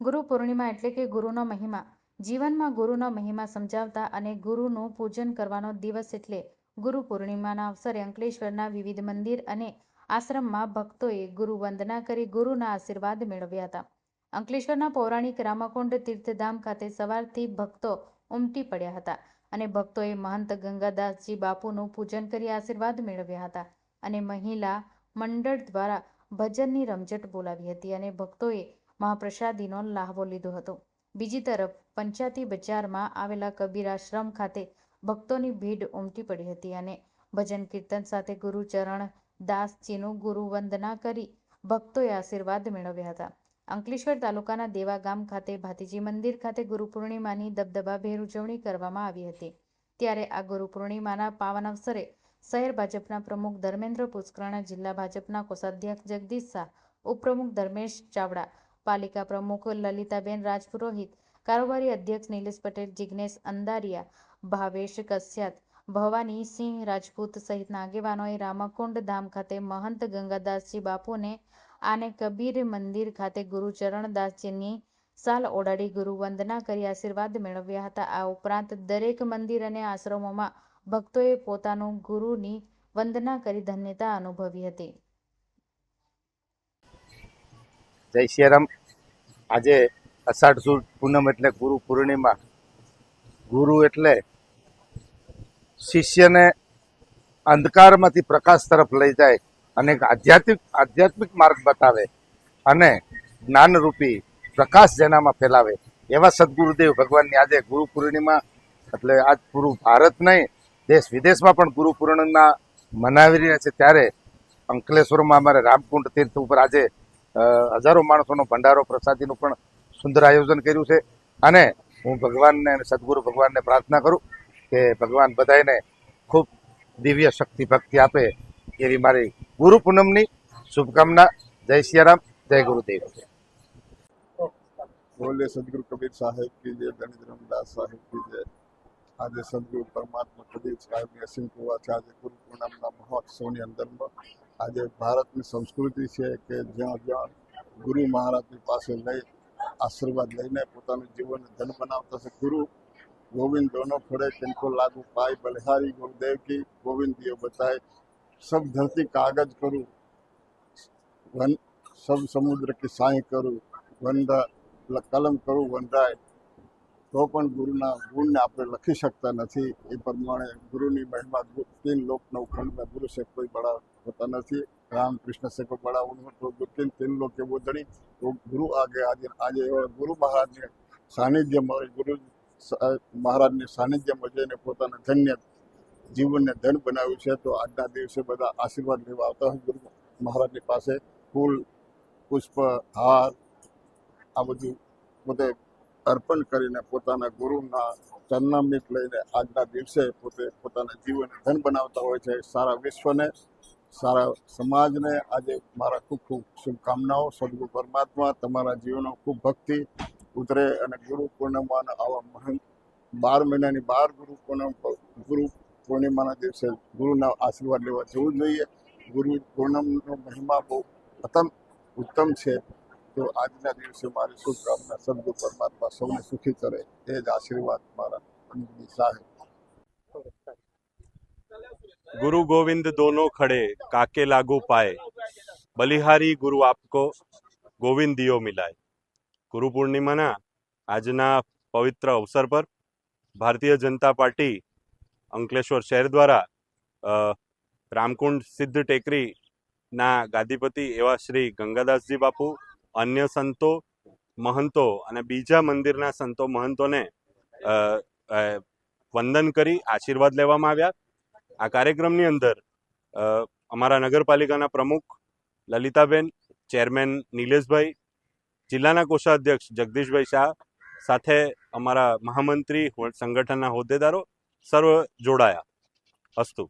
ગુરુ પૂર્ણિમા એટલે કે ગુરુનો મહિમા. જીવનમાં ગુરુનો મહિમા સમજાવતા અને ગુરુનું પૂજન કરવાનો દિવસ એટલે ગુરુ પૂર્ણિમાના અવસરે અંકલેશ્વરના વિવિધ મંદિર અને આશ્રમમાં ભક્તોએ ગુરુ વંદના કરી ગુરુના આશીર્વાદ મેળવ્યા હતા. અંકલેશ્વરના પૌરાણિક રામકુંડ તીર્થધામ ખાતે સવારથી ભક્તો ઉમટી પડ્યા હતા અને ભક્તોએ મહંત ગંગાદાસજી બાપુનું પૂજન કરી આશીર્વાદ મેળવ્યા હતા અને મહિલા મંડળ દ્વારા ભજનની રમઝટ બોલાવી હતી અને ભક્તોએ મહાપ્રસાદીનો લાહવો લીધો હતો. બીજી તરફ, પંચાતી બજારમાં આવેલા કબીરાશ્રમ ખાતે ભક્તોની ભીડ ઉમટી પડી હતી અને ભજન કીર્તન સાથે ગુરુચરણ દાસજીનું ગુરુ વંદના કરી ભક્તોએ આશીર્વાદ મેળવ્યા હતા. અંકલેશ્વર તાલુકાના દેવા ગામ ખાતે ભાતીજી મંદિર ખાતે ગુરુ પૂર્ણિમાની દબદબાભેર ઉજવણી કરવામાં આવી હતી. ત્યારે આ ગુરુ પૂર્ણિમાના પાવન અવસરે શહેર ભાજપના પ્રમુખ ધર્મેન્દ્ર પુષ્કરણા, જિલ્લા ભાજપના કોષાધ્યક્ષ જગદીશ શાહ, ઉપપ્રમુખ ધર્મેશ ચાવડા પાલિકા પ્રમુખ લલિતાબેન રાજપુરોહિત, કારોબારી અધ્યક્ષ નિલેશ પટેલ જિજ્ઞેશ અંદારિયા, ભાવેશ કશ્યપ ભવાની રાજપૂત સહિતના આગેવાનોએ રામકુંડ ધામ ખાતે મહંત ગંગાદાસજી બાપુને આને કબીર મંદિર ખાતે દાસજીની સાલ ઓડાડી ગુરુવંદના કરી આશીર્વાદ મેળવ્યા હતા. આ ઉપરાંત દરેક મંદિર અને આશ્રમોમાં ભક્તોએ પોતાનું ગુરુની વંદના કરી ધન્યતા અનુભવી હતી. જય સિયારામ. આજે અષાઢ સુદ પૂનમ એટલે ગુરુ પૂર્ણિમા. ગુરુ એટલે શિષ્યને અંધકારમાંથી પ્રકાશ તરફ લઈ જાય અને આધ્યાત્મિક આધ્યાત્મિક માર્ગ બતાવે અને જ્ઞાનરૂપી પ્રકાશ જેનામાં ફેલાવે. એવા સદગુરુદેવ ભગવાનની આજે ગુરુ પૂર્ણિમા, એટલે આજ પૂરું ભારત નહીં, દેશ વિદેશમાં પણ ગુરુ પૂર્ણિમા મનાવી રહ્યા છે. ત્યારે અંકલેશ્વરમાં અમારે રામકુંડ તીર્થ ઉપર આજે હજારો માણસોનો ભંડારો પ્રસાદીનું પણ સુંદર આયોજન કર્યું છે. અને હું ભગવાનને અને સદગુરુ ભગવાનને પ્રાર્થના કરું કે ભગવાન બધાને ખૂબ દિવ્ય શક્તિ ભક્તિ આપે એવી મારી ગુરુ પૂનમની શુભકામના. જય સિયારામ, જય ગુરુદેવ. બોલે સદગુરુ કબીર સાહેબ કી જય દલિત રામદાસ સાહેબ કી જય. આજે સદગુરુ પરમાત્મા કબીર સાહેબની અસીમ છે. આજે ગુરુ પૂર્ણિમાના મહોત્સવની અંદરમાં આજે ભારતની સંસ્કૃતિ છે કે જ્યાં જ્યાં ગુરુ મહારાજની પાસે લઈ આશીર્વાદ લઈને પોતાનું જીવન ધન બનાવતા છે. ગુરુ ગોવિંદ દોનો ફળે તિનકો લાગુ પાય બલિહારી ગુરુદેવ કી ગોવિંદ દિયો બચાય સબ ધરતી કાગજ કરું, વન સબ સમુદ્ર કે સાય કરું, વંદા કલમ કરું વનરાય તો પણ ગુરુના ગુણને આપણે લખી શકતા નથી. એ પ્રમાણે ગુરુની મહિમા તીન લોકના ખંડમાં ગુરુ સે કોઈ બડા હોતા નથી. રામ કૃષ્ણ સે કોઈ બડા તો તીન તીન લોક કે દડી તો ગુરુ આગે આજે આજે ગુરુ મહારાજને સાનિધ્યમાં ગુરુ મહારાજને સાનિધ્યમાં જઈને પોતાના ધન્ય જીવનને ધન બનાવ્યું છે. તો આજના દિવસે બધા આશીર્વાદ લેવા આવતા હોય ગુરુ મહારાજની પાસે. ફૂલ પુષ્પ, હાર, આ બધું પોતે અર્પણ કરીને પોતાના ગુરુના ચરણામૃત લઈને આજના દિવસે પોતે પોતાના જીવન ધન બનાવતા હોય છે. સારા વિશ્વને, સારા સમાજને આજે મારા ખૂબ ખૂબ શુભકામનાઓ. સદગુરુ પરમાત્મા, તમારા જીવનો ખૂબ ભક્તિ ઉતરે અને ગુરુ પૂર્ણિમાના આવા મહાન બાર મહિનાની બાર ગુરુ ગુરુ પૂર્ણિમાના દિવસે ગુરુના આશીર્વાદ લેવા જવું જોઈએ. ગુરુ પૂર્ણમનો મહિમા બહુ અતમ, ઉત્તમ છે. તો આજના દિવસે મારી શુભકામના સદગુ પરમાત્મા સૌને સુખી કરે. એ જ આશીર્વાદ મારા અંજની સાહેબ ગુરુ ગોવિંદ દોનો ખડે કાકે લાગુ પાય. બલિહારી ગુરુ આપકો ગોવિંદીઓ મિલાય. ગુરુ પૂર્ણિમાના આજના પવિત્ર અવસર પર ભારતીય જનતા પાર્ટી અંકલેશ્વર શહેર દ્વારા રામકુંડ સિદ્ધ ટેકરીના ગાદીપતિ એવા શ્રી ગંગાદાસજી બાપુ અન્ય સંતો મહંતો અને બીજા મંદિરના સંતો મહંતોને વંદન કરી આશીર્વાદ લેવામાં આવ્યા. આ કાર્યક્રમની અંદર અમારા નગરપાલિકાના પ્રમુખ લલિતાબેન, ચેરમેન નિલેશભાઈ, જિલ્લાના કોષાધ્યક્ષ જગદીશભાઈ શાહ, સાથે અમારા મહામંત્રી, સંગઠનના હોદ્દેદારો, સર્વ જોડાયા. અસ્તુ.